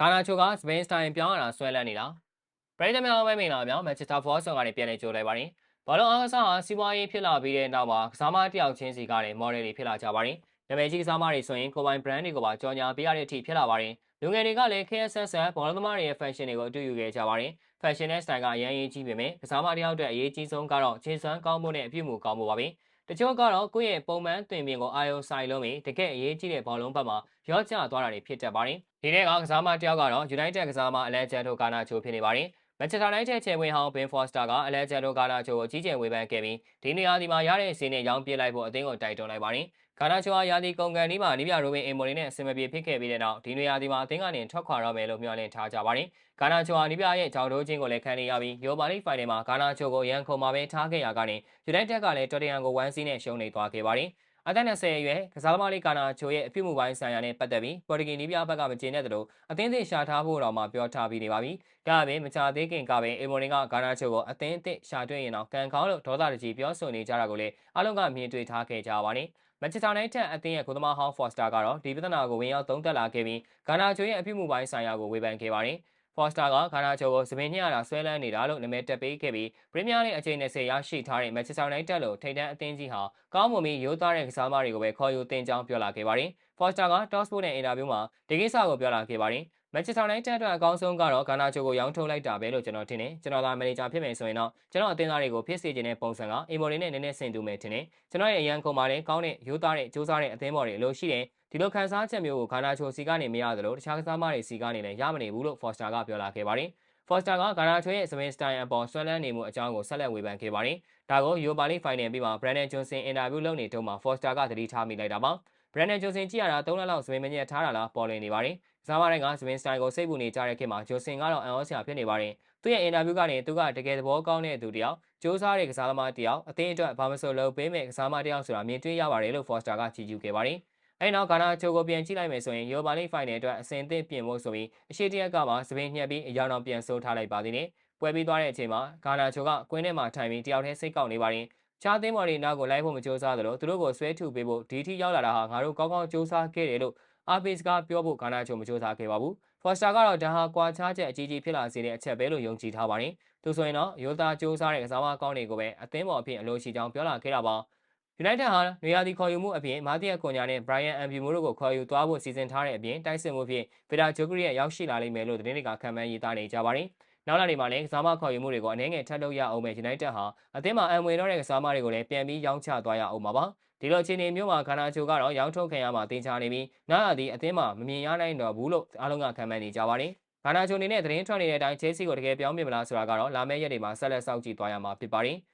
ဂါနာချိုကစပိန်စတိုင်ပြောင်းရတာဆွဲလန်းနေတာပရိသတ်များအားပဲမင်္ဂလာပါမန်ချက်စတာဖော့ဆော့ကနေပြန်လည်ကြိုလိုက်ပါတယ်ဘာလို့အားကစားဟာစီးပွားရေးဖြစ်လာပြီးတဲ့နောက်မှာကစားမတယောက်ချင်းစီကလည်း model တွေဖြစ်လာကြပါတယ်နာမည်ကြီးကစားမတွေဆိုရင်ကိုပိုင် brand တွေကိုပါကြော်ညာပေးရတဲ့အထိဖြစ်လာပါတယ်လူငယ်တွေကလည်း KSS ဘောလုံးသမားတွေရဲ့ fashion တွေကိုအတူယူခဲ့ကြပါတယ် fashion နဲ့ style ကအရင်ရေးကြီးပေမဲ့ကစားမတယောက်အတွက်အရေးကြီးဆုံးကတော့ခြေစွမ်းကောင်းမှုနဲ့အပြုအမူကောင်းမှုပါပဲ တချို့ကတော့ကိုယ့်ရဲ့ပုံမှန်တွင်ပြင်ကိုအာယုံဆိုင်လုံးပြီးတကယ်အရေးကြီးတဲ့ဘောလုံးဘက်မှာရော့ကျသွားတာတွေဖြစ်တတ်ပါတယ်ဒီနေ့ကကစားမတယောက်ကတော့ United ကစားမအလက်ဂျန်တိုကာနာချိုဖြစ်နေပါတယ်မန်ချက်စတာနိုင်တဲ့ချယ်ဝင်ဟောင်းဘင်ဖော့စတာကအလက်ဂျန်တိုကာနာချိုကိုကြီးကျယ်ဝေဖန်ခဲ့ပြီးဒီနေရာဒီမှာရတဲ့စီးနဲ့ရောင်းပြလိုက်ဖို့အသင်းကိုတိုက်တွန်းလိုက်ပါတယ်။ ကာနာချိုဟာယာဒီကုန်ကန်ဒီမှာနီးပြရိုဘင်အင်မိုလီနဲ့အစင်မပြေဖြစ်ခဲ့ပြီးတဲ့နောက်ဒီနေရာဒီမှာအသင်းကနေထွက်ခွာတော့မယ်လို့မျှော်လင့်ထားကြပါတယ်။ကာနာချိုဟာနီးပြရဲ့ကြောင်တိုးချင်းကိုလည်းခံနေရပြီးယိုပါလိဖိုင်နယ်မှာကာနာချိုကိုရန်ခုံမှာပဲထားခဲ့ရကနေယူနိုက်တက်ကလည်းတော်တရန်ကိုဝမ်းစီးနဲ့ရှုံးနေသွားခဲ့ပါတယ်။ အသက်20အရွယ်ကစားသမားလေးကာနာချိုရဲ့အပြုအမူပိုင်းဆိုင်ရာနဲ့ပတ်သက်ပြီးပေါ်တူဂီနီးပြဘက်ကမကျေနပ်သလိုအသင်းသစ်ရှာထားဖို့တော့မှပြောထားပြီးနေပါပြီ။ဒါအပြင်မချသေးခင်ကပဲအီမိုနင်ကကာနာချိုကိုအသင်းသစ်ရှာတွေ့ရင်တော့ကန်ကောင်းလို့ဒေါသတကြီးပြောဆိုနေကြတာကိုလည်းအလုံးကမြင်တွေ့ထားခဲ့ကြပါနေ။မန်ချက်စတာနိုင်တက်အသင်းရဲ့ကိုသမားဟောင်းဖော့စတာကတော့ဒီပြဿနာကိုဝင်ရောက်သုံးသပ်လာခဲ့ပြီးဂါနာချိုရဲ့အပြုအမူပိုင်းဆိုင်ရာကိုဝေဖန်ခဲ့ပါတယ်။ ဖော့စတာကဂါနာချိုကိုစပင်ညရတာဆွဲလန်းနေတာလို့နာမည်တက်ပေးခဲ့ပြီးပရီးမီးယားလိအချိန်20ရရှိထားတဲ့မန်ချက်စတာယူနိုက်တက်လိုထိပ်တန်းအသင်းကြီးဟာကောင်းမွန်ပြီးရိုးသားတဲ့ကစားသမားတွေကိုပဲခေါ်ယူတင်ကြောင်းပြောလာခဲ့ပါတယ်။ဖော့စတာက Talksport နဲ့အင်တာဗျူးမှာဒီကိစ္စကိုပြောလာခဲ့ပါတယ်။မန်ချက်စတာယူနိုက်တက်အတွက်အကောင်းဆုံးကတော့ဂါနာချိုကိုရောင်းထုတ်လိုက်တာပဲလို့ကျွန်တော်ထင်တယ်။ကျွန်တော်သာမန်နေဂျာဖြစ်မယ်ဆိုရင်တော့ကျွန်တော်အသင်းသားတွေကိုဖြစ်စေချင်တဲ့ပုံစံကအီမိုရီနဲ့နည်းနည်းဆင်တူမယ်ထင်တယ်။ကျွန်တော်ရဲ့အရန်ခုံမာတဲ့ကောင်းတဲ့ရိုးသားတဲ့စူးစမ်းတဲ့အသင်းပေါ်တွေအလိုရှိတယ်။ ဒီလိုခန်းစားချက်မျိုးကိုဂါနာချိုစီကနေမရသလိုတခြားကစားသမားတွေစီကနေလည်းရမနေဘူးလို့ဖော့စတာကပြောလာခဲ့ပါတယ်။ Foster ကဂါနာချွေရဲ့စပင်စတိုင်အပေါ်ဆွဲလန်းနေမှုအကြောင်းကိုဆက်လက်ဝေဖန်ခဲ့ပါတယ်။ဒါကို Europa League Final ပြီးမှ Brandon Johnson အင်တာဗျူးလုပ်နေတုန်းမှာ Foster ကသတိထားမိလိုက်တာပါ။ Brandon Johnson ကြည့်ရတာ3လလောက်စပင်မညက်ထားတာလားပေါ်လွင်နေပါတယ်။ကစားမတိုင်းကစပင်စတိုင်ကိုစိတ်ပူနေကြတဲ့ခေတ်မှာ Johnson ကတော့အန်အောစရာဖြစ်နေပါတယ်။သူ့ရဲ့အင်တာဗျူးကနေသူကတကယ်သဘောကောင်းတဲ့သူတယောက်စ조사တဲ့ကစားသမားတယောက်အသင်းအတွက်ဘာမဆိုလုပ်ပေးမဲ့ကစားသမားတယောက်ဆိုတာမြင်တွေ့ရပါတယ်လို့ Foster ကချီးကျူးခဲ့ပါတယ်။ အဲ့နောက်ဂါနာချိုကိုပြန်ကြည့်လိုက်မယ်ဆိုရင်ယူပါလိဖိုင်နယ်အတွက်အစင်သစ်ပြင်ဖို့ဆိုပြီးအရှိတရက်ကမှစပင်းညှက်ပြီးအရောင်အောင်ပြန်ဆိုးထားလိုက်ပါသေးတယ်။ပွဲပြီးသွားတဲ့အချိန်မှာဂါနာချိုကကွင်းထဲမှာထိုင်ပြီးတယောက်တည်းစိတ်ကောက်နေပါတယ်။ချားသိမ်းမော်ရီနောက်ကိုလိုက်ဖို့မကြိုးစားသလိုသူတို့ကိုဆွဲထုတ်ပေးဖို့ဒီထိရောက်လာတာဟာငါတို့ကောင်းကောင်းကြိုးစားခဲ့တယ်လို့အာဖေးစကပြောဖို့ဂါနာချိုမကြိုးစားခဲ့ပါဘူး။ဖော်စတာကတော့ဒါဟာကွာခြားချက်အကြီးကြီးဖြစ်လာစေတဲ့အချက်ပဲလို့ယုံကြည်ထားပါတယ်။သူဆိုရင်တော့ရိုသားကြိုးစားတဲ့ကစားမကောင်းတွေကိုပဲအသင်းပေါ်အဖြစ်အလို့ရှိကြောင်းပြောလာခဲ့တာပါ။ United ဟာနေရာဒီခေါ်ယူမှုအပြင်မာတီယာကွန်ညာနဲ့ Brian Mbeumo တို့ကိုခေါ်ယူသွားဖို့စီစဉ်ထားတဲ့အပြင်တိုက်စစ်မှုဖြင့် Peter Jokic ရဲ့ရောက်ရှိလာလိမ့်မယ်လို့သတင်းတွေကခန့်မှန်းရေးသားနေကြပါတယ်။နောက်လာနေမှာလည်းကစားမခေါ်ယူမှုတွေကိုအနည်းငယ်ထပ်လုပ်ရအောင်ပဲ United ဟာအသင်းမှာအံဝင်တော့တဲ့ကစားမတွေကိုလည်းပြန်ပြီးရောင်းချသွားရအောင်ပါပါ။ဒီလိုအခြေအနေမျိုးမှာခန္ဓာချိုကတော့ရောင်းထုတ်ခံရမှာတင်ချနေပြီးနောက်ရသည့်အသင်းမှာမမြင်ရနိုင်တော့ဘူးလို့အားလုံးကခန့်မှန်းနေကြပါတယ်။ခန္ဓာချိုအနေနဲ့သတင်းထွက်နေတဲ့အတိုင်း Chelsea ကိုတကယ်ပြောင်းပြမလားဆိုတာကတော့လာမယ့်ရက်တွေမှာဆက်လက်စောင့်ကြည့်သွားရမှာဖြစ်ပါတယ်။